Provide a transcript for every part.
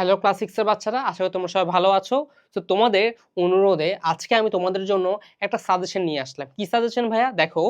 Hello class সিক্সের বাচ্চারা, আশা করি তোমরা সবাই ভালো আছো। তো তোমাদের অনুরোধে আজকে আমি তোমাদের জন্য একটা সাজেশন নিয়ে আসলাম। কি সাজেশন ভাইয়া? দেখো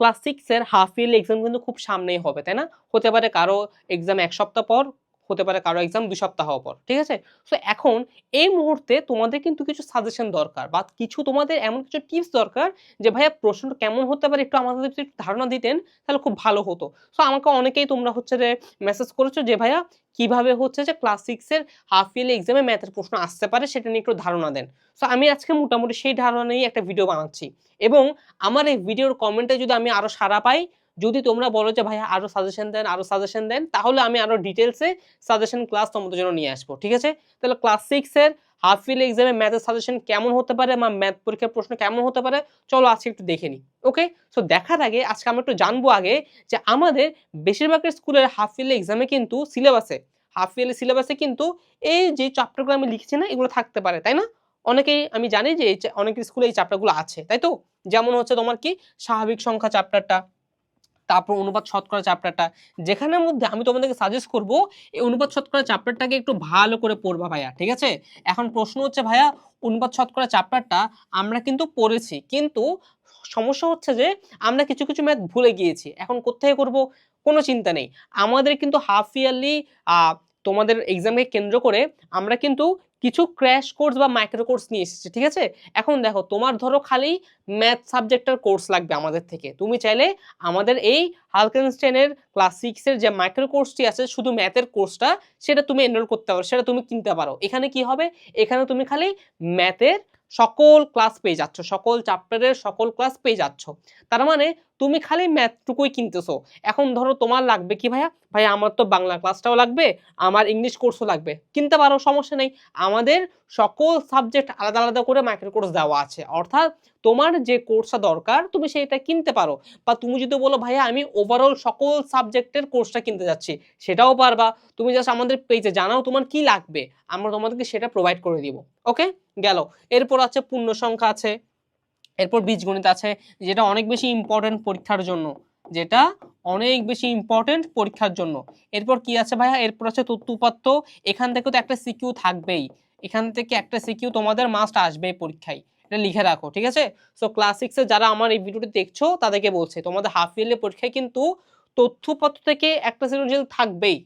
ক্লাস সিক্সের হাফ ইয়ারলি এক্সাম কিন্তু খুব সামনেই হবে, তাই না? হতে পারে কারও এক্সাম এক সপ্তাহ পর হতে পারে কারও এক্সাম দুই সপ্তাহ পর, ঠিক আছে? সো এখন এই মুহূর্তে তোমাদের কিন্তু কিছু সাজেশন দরকার বা কিছু তোমাদের এমন কিছু টিপস দরকার যে, ভাইয়া প্রশ্নটা কেমন হতে পারে? একটু আমাদের যদি ধারণা দিতেন, তাহলে খুব ভালো হতো। সো আমাকে অনেকেই তোমরা হচ্ছে যে মেসেজ করেছ যে, ভাইয়া, কীভাবে হচ্ছে যে ক্লাস সিক্সের হাফ ইয়ারলি এক্সামে ম্যাথের প্রশ্ন আসতে পারে সেটা নিয়ে একটু ধারণা দেন। সো আমি আজকে মোটামুটি সেই ধারণা নিয়ে একটা ভিডিও বানাচ্ছি এবং আমার এই ভিডিওর কমেন্টে যদি আমি আরও সারা পাই যদি তোমরা বলো যে, ভাইয়া আরও সাজেশন দেন, আরও সাজেশন দেন, তাহলে আমি আরও ডিটেলসে সাজেশন ক্লাস তোমাদের জন্য নিয়ে আসব, ঠিক আছে? তাহলে ক্লাস সিক্সের হাফ ইয়ারলি এক্সামে ম্যাথের সাজেশন কেমন হতে পারে বা ম্যাথ পরীক্ষার প্রশ্ন কেমন হতে পারে, চলো আজকে একটু দেখে নিই ওকে সো দেখার আগে আজকে আমরা একটু জানব আগে যে, আমাদের বেশিরভাগ স্কুলের হাফ ইয়ারলি এক্সামে কিন্তু সিলেবাসে হাফ ইয়ারলি সিলেবাসে কিন্তু এই যে চ্যাপ্টারগুলো আমি লিখছি না, এগুলো থাকতে পারে, তাই না? অনেকেই আমি জানি যে অনেক স্কুলে এই চ্যাপ্টারগুলো আছে, তাই তো? যেমন হচ্ছে তোমার কি স্বাভাবিক সংখ্যা চ্যাপ্টারটা তারপর অনুবাদ শতকরা চ্যাপ্টারটা যেখানের মধ্যে আমি তোমাদেরকে সাজেস্ট করব, এই অনুবাদ শতকরা চ্যাপ্টারটাকে একটু ভালো করে পড়বা ভাইয়া, ঠিক আছে? এখন প্রশ্ন হচ্ছে ভাইয়া, অনুবাদ শতকরা চ্যাপ্টারটা আমরা কিন্তু পড়েছি, কিন্তু সমস্যা হচ্ছে যে আমরা কিছু কিছু ম্যাথ ভুলে গিয়েছি। এখন কোথায় করব? কোনো চিন্তা নেই। আমাদের কিন্তু হাফ ইয়ারলি তোমাদের এক্সামকে কেন্দ্র করে আমরা কিন্তু কিছু ক্র্যাশ কোর্স বা মাইক্রো কোর্স নিয়ে এসেছি, ঠিক আছে? এখন দেখো, তোমার ধরো খালি ম্যাথ সাবজেক্টের কোর্স লাগবে আমাদের থেকে। তুমি চাইলে আমাদের এই হালকেনস্টেনের ক্লাস সিক্সের যে মাইক্রো কোর্সটি আছে, শুধু ম্যাথের কোর্সটা সেটা তুমি এনরোল করতে পারো, সেটা তুমি কিনতে পারো। এখানে কি হবে? এখানে তুমি খালি ম্যাথের সকল ক্লাস পেয়ে যাচ্ছ, সকল চ্যাপ্টারের সকল ক্লাস পেয়ে যাচ্ছ। তার মানে তুমি খালি ম্যাথটুকুই কিনতেছো। এখন ধরো তোমার লাগবে কি ভাইয়া? ভাইয়া, আমার তো বাংলা ক্লাসটাও লাগবে, আমার ইংলিশ কোর্সও লাগবে। কিনতে পারো, সমস্যা নেই। আমাদের সকল সাবজেক্ট আলাদা আলাদা করে মাইক্রো কোর্স দেওয়া আছে। অর্থাৎ তোমার যে কোর্সটা দরকার, তুমি সেটা কিনতে পারো। বা তুমি যদি বলো, ভাইয়া, আমি ওভারঅল সকল সাবজেক্টের কোর্সটা কিনতে যাচ্ছি, সেটাও পারবা। তুমি জাস্ট আমাদের পেজে জানাও তোমার কি লাগবে। আমরা তোমাদেরকে সেটা প্রোভাইড করে দিব। ওকে গেল। এরপর আছে পূর্ণ সংখ্যা আছে। এরপর বীজগণিত আছে, যেটা অনেক বেশি ইম্পর্টেন্ট পরীক্ষার জন্য। যেটা অনেক বেশি ইম্পর্টেন্ট পরীক্ষার জন্য। এরপর কি আছে ভাইয়া? এরপর আছে তথ্য এখান থেকে তো একটা সিকিউ থাকবেই। এখান থেকে একটা সিকিউ তোমাদের মাস্ট আসবেই পরীক্ষায়। এটা লিখে রাখো, ঠিক আছে? সো ক্লাস সিক্সে যারা আমার এই ভিডিওটি দেখছ, তাদেরকে বলছে, তোমাদের হাফ ইয়ারলি পরীক্ষায় কিন্তু তথ্যপত্র থেকে একটা সৃজনশীল থাকবেই।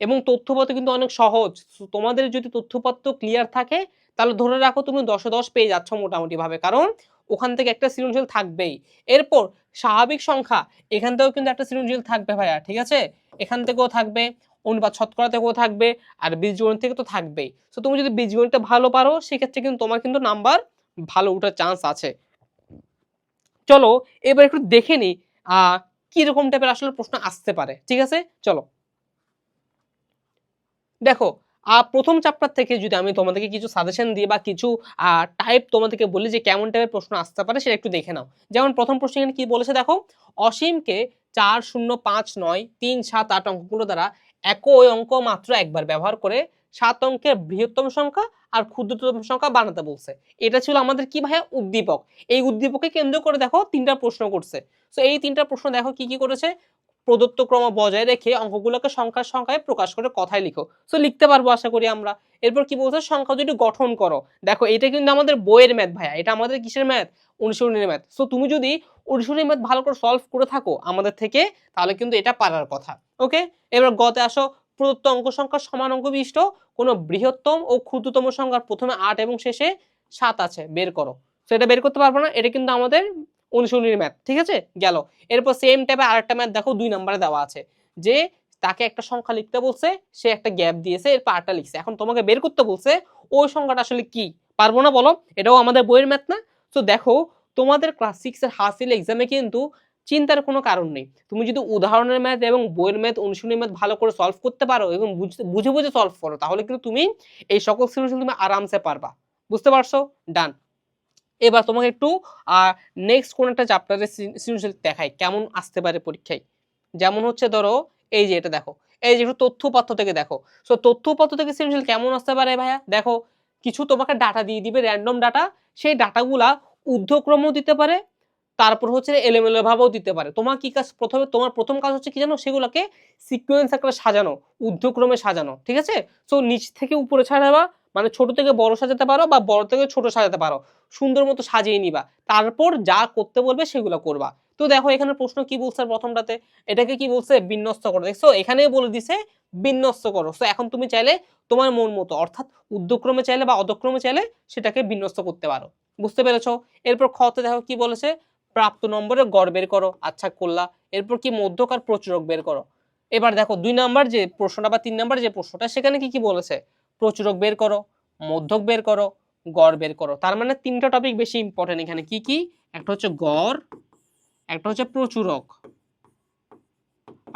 এবং তথ্যপত্র কিন্তু অনেক সহজ। তোমাদের যদি তথ্যপত্র ক্লিয়ার থাকে, তাহলে ধরে রাখো তুমি দশে দশ পেয়ে যাচ্ছ মোটামুটিভাবে। কারণ ওখান থেকে একটা সৃজনশীল থাকবেই। এরপর স্বাভাবিক সংখ্যা, এখান থেকেও কিন্তু একটা সৃজনশীল থাকবে ভাইয়া, ঠিক আছে? এখান থেকেও থাকবে, অনুপাত শতকরা থেকেও থাকবে, আর বীজগণিত থেকে তো থাকবেই। তো তুমি যদি বীজগণিতটা ভালো পারো, সেক্ষেত্রে কিন্তু তোমার কিন্তু নাম্বার ভালো ওঠার চান্স আছে। চলো, এবার একটু দেখে নি আহ কীরকম টাইপের আসলে প্রশ্ন আসতে পারে, ঠিক আছে? চলো। দেখো প্রথম চ্যাপ্টার থেকে যদি আমি তোমাদেরকে কিছু সাজেশন দিই বা কিছু টাইপ তোমাদেরকে বলি যে কেমন টাইপের প্রশ্ন আসতে পারে, সেটা একটু দেখে নাও। যেমন প্রথম প্রশ্ন এখানে কি বলেছে দেখো, অসীমকে চার শূন্য পাঁচ নয় তিন সাত আট অঙ্কগুলো দ্বারা একই অঙ্ক মাত্র একবার ব্যবহার করে সাত অঙ্কের বৃহত্তম সংখ্যা আর ক্ষুদ্রতম সংখ্যা বানাতে বলছে। এটা ছিল আমাদের কি ভাইয়া? উদ্দীপক। এই উদ্দীপককে কেন্দ্র করে দেখো তিনটা প্রশ্ন করছে। তো এই তিনটা প্রশ্ন দেখো কি কি করেছে? প্রদত্ত ক্রম বজায় রেখে অঙ্কগুলোকে সংখ্যার সংখ্যায় প্রকাশ করে কথায় লিখো। সো লিখতে পারব আশা করি আমরা। এরপর কি বলছে? সংখ্যা দুটি গঠন করো। দেখো, এটা কিন্তু আমাদের বইয়ের ম্যাথ ভাইয়া। এটা আমাদের কিসের ম্যাথ অনুসরণের ম্যাথ সো তুমি যদি অনুসরণের ম্যাথ ভালো করে সলভ করে থাকো আমাদের থেকে, তাহলে কিন্তু এটা পারার কথা। ওকে এবার গতে আসো। প্রদত্ত অঙ্ক সংখ্যার সমান অঙ্ক বিশিষ্ট। কোনো বৃহত্তম ও ক্ষুদ্রতম সংখ্যার প্রথমে আট এবং শেষে সাত আছে। বের করো। এটা বের করতে পারব না। এটা কিন্তু আমাদের অনুসরণীর ম্যাথ ঠিক আছে? গেল। এরপর সেম টাইপের আরেকটা ম্যাথ দেখো, দুই নম্বরে দেওয়া আছে। যে তাকে একটা সংখ্যা লিখতে বলছে, সে একটা গ্যাপ দিয়েছে এরপর আটটা লিখছে। এখন তোমাকে বের করতে বলছে, ওই সংখ্যাটা আসলে কি? পারব না বলো? এটাও আমাদের বইয়ের ম্যাথ না? তো দেখো, তোমাদের ক্লাস সিক্সের হাসিল এক্সামে কিন্তু চিন্তার কোনো কারণ নেই। তুমি যদি উদাহরণের ম্যাথ এবং বইয়ের ম্যাথ অনুশীলনের ম্যাথ ভালো করে সলভ করতে পারো এবং বুঝে বুঝে সলভ করো, তাহলে কিন্তু তুমি এই সকল সৃজনশীল তুমি আরামসে পারবা। বুঝতে পারছ? ডান এবার তোমাকে একটু নেক্সট কোন একটা চ্যাপ্টারের সৃজনশীল দেখাই, কেমন আসতে পারে পরীক্ষায়। যেমন হচ্ছে ধরো, এই যে এটা দেখো, এই যে একটু তথ্যপত্র থেকে দেখো। সো তথ্যপত্র থেকে সৃজনশীল কেমন আসতে পারে ভাইয়া? দেখো, কিছু তোমাকে ডাটা দিয়ে দিবে র্যান্ডম ডাটা সেই ডাটাগুলা ঊর্ধ্বক্রমও দিতে পারে, তারপর হচ্ছে এলোমেলো ভাবেও দিতে পারে। তোমার কি কাজ, প্রথমে তোমার প্রথম কাজ হচ্ছে কি জানো? সেগুলোকে সিকোয়েন্স আকারে সাজানো, ঊর্ধ্বক্রমে সাজানো, ঠিক আছে? সো নিচ থেকে উপরে ছাড়াবা মানে ছোট থেকে বড় সাজাতে পারো বা বড় থেকে ছোট সাজাতে পারো। সুন্দর মতো সাজিয়ে নিবা। তারপর যা করতে বলবে সেগুলো করবা। তো দেখো এখানে প্রশ্ন কি বলছে প্রথমটাতে? এটাকে কি বলছে? বিন্যস্ত করো। দেখছ? এখানেই বলে দিছে, বিন্যস্ত করো। সো এখন তুমি চাইলে তোমার মন মতো, অর্থাৎ উদ্যক্রমে চাইলে বা অদক্রমে চাইলে সেটাকে বিন্যস্ত করতে পারো। বুঝতে পেরেছ? এরপর খতে দেখো কি বলেছে? প্রাপ্ত নম্বরে গড় বের করো। আচ্ছা করলা। এরপর কি মধ্যকার প্রচুরক বের করো। এবার দেখো দুই নাম্বার যে প্রশ্নটা বা তিন নাম্বার যে প্রশ্নটা, সেখানে কি কি বলেছে? প্রচুরক বের করো, মধ্যক বের করো, গড় বের করো। তার মানে তিনটা টপিক বেশি ইম্পর্টেন্ট এখানে কি কি? একটা হচ্ছে গড়, একটা হচ্ছে প্রচুরক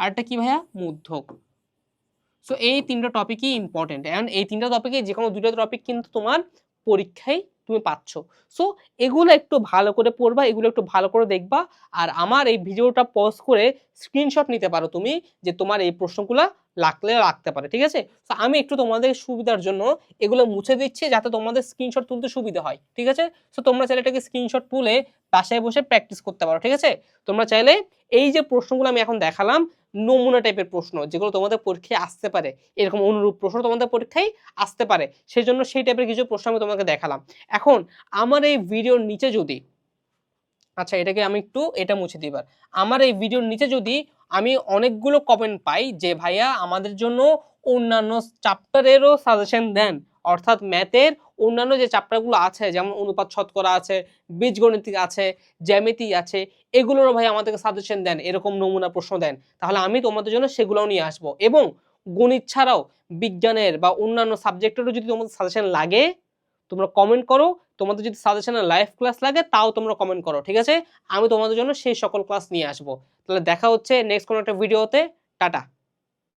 আরেকটা কি ভাইয়া? মধ্যক। সো এই তিনটা টপিকই ইম্পর্টেন্ট অ্যান্ড এই তিনটা টপিকে যে কোনো দুটো টপিক কিন্তু তোমার পরীক্ষায় তুমি পাচ্ছ। সো এগুলো একটু ভালো করে পড়বা, এগুলো একটু ভালো করে দেখবা, আর আমার এই ভিডিওটা পজ করে স্ক্রিনশট নিতে পারো তুমি যে তোমার এই প্রশ্নগুলো লাগলে রাখতে পারে, ঠিক আছে? তো আমি একটু তোমাদের সুবিধার জন্য এগুলো মুছে দিচ্ছি যাতে তোমাদের স্ক্রিনশট তুলতে সুবিধা হয়, ঠিক আছে? সো তোমরা চাইলে এটাকে স্ক্রিনশট তুলে বাসায় বসে প্র্যাকটিস করতে পারো, ঠিক আছে? তোমরা চাইলে এই যে প্রশ্নগুলো আমি এখন দেখালাম, নমুনা টাইপের প্রশ্ন, যেগুলো তোমাদের পরীক্ষায় আসতে পারে, এরকম অনুরূপ প্রশ্ন তোমাদের পরীক্ষায় আসতে পারে সেই জন্য সেই টাইপের কিছু প্রশ্ন আমি তোমাকে দেখালাম। এখন, আমার এই ভিডিওর নিচে যদি আচ্ছা এটাকে আমি একটু, এটা মুছে দিবার আমার এই ভিডিওর নিচে যদি আমি অনেকগুলো কমেন্ট পাই যে, ভাইয়া, আমাদের জন্য অন্যান্য চ্যাপ্টারেরও সাজেশন দেন। অর্থাৎ ম্যাথের অন্যান্য যে চ্যাপ্টারগুলো আছে, যেমন অনুপাত শতকরা আছে, বীজগণিতিক আছে, জ্যামিতি আছে, এগুলোরও ভাই আমাদেরকে সাজেশন দেন, এরকম নমুনা প্রশ্ন দেন। তাহলে আমি তোমাদের জন্য সেগুলোও নিয়ে আসব। এবং গণিত ছাড়াও বিজ্ঞানের বা অন্যান্য সাবজেক্টেরও যদি তোমাদের সাজেশন লাগে তোমরা কমেন্ট করো। তোমাদের যদি সাজেশনের লাইভ ক্লাস লাগে, তাও তোমরা কমেন্ট করো, ঠিক আছে? আমি তোমাদের জন্য সেই সকল ক্লাস নিয়ে আসব। তাহলে দেখা হচ্ছে নেক্সট কোনো একটা ভিডিওতে টাটা।